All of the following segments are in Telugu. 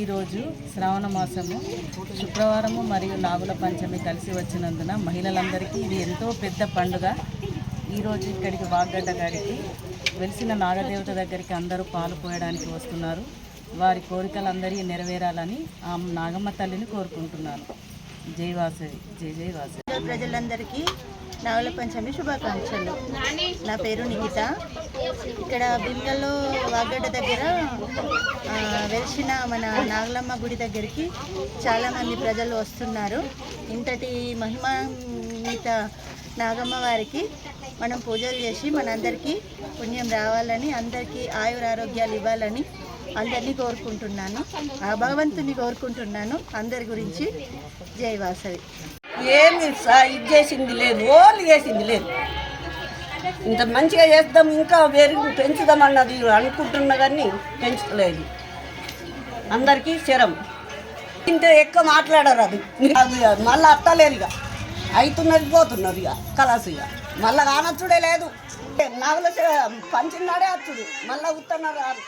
ఈరోజు శ్రావణ మాసము శుక్రవారము మరియు నాగుల పంచమి కలిసి వచ్చినందున మహిళలందరికీ ఇది ఎంతో పెద్ద పండుగ. ఈరోజు ఇక్కడికి వాగ్గడ్డ గారికి వెలిసిన నాగదేవత దగ్గరికి అందరూ పాలు పోయడానికి వస్తున్నారు. వారి కోరికలందరికీ నెరవేరాలని ఆ నాగమ్మ తల్లిని కోరుకుంటున్నాను జై వాసవి జై జై వాసవి. ప్రజలందరికీ నాగుల పంచమి శుభాకాంక్షలు. నా పేరు నిఖిత ఇక్కడ బిల్గల్లో వాగడ్డ దగ్గర ఆ, వెలిసిన మన నాగలమ్మ గుడి దగ్గరికి చాలామంది ప్రజలు వస్తున్నారు. ఇంతటి మహిమాన్విత నాగమ్మ వారికి మనం పూజలు చేసి మనందరికీ పుణ్యం రావాలని అందరికీ ఆయుర ఆరోగ్యాలు ఇవ్వాలని అందరినీ కోరుకుంటున్నాను. ఆ భగవంతుని కోరుకుంటున్నాను. అందరి గురించి జై వాసవి. ఏమి ఇది చేసింది లేదు ఓన్లీ చేసింది లేదు. ఇంత మంచిగా చేద్దాం ఇంకా వేరు పెంచుదాం అన్నది అనుకుంటున్నా కానీ పెంచలేదు. అందరికీ శరం. ఇంత ఎక్కువ మాట్లాడరు అది. అది మళ్ళీ అత్తలేరు ఇక. అవుతున్నది పోతున్నది ఇక కలాసు ఇక. మళ్ళీ కానచ్చుడే లేదు. నాగుల పంచినాడే అచ్చుడు. మళ్ళీ ఉత్తన్నారు రారు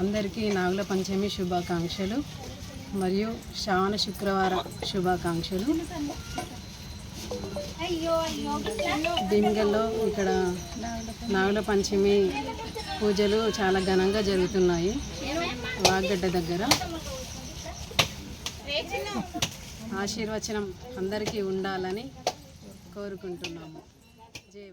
అందరికీ నాగుల పంచమి శుభాకాంక్షలు మరియు శ్రావణ శుక్రవార శుభాకాంక్షలు. భీమిగల్లో ఇక్కడ నాగుల పంచమి పూజలు చాలా ఘనంగా జరుగుతున్నాయి. వాగ్గడ్డ దగ్గర. ఆశీర్వచనం అందరికీ ఉండాలని కోరుకుంటున్నాము. జై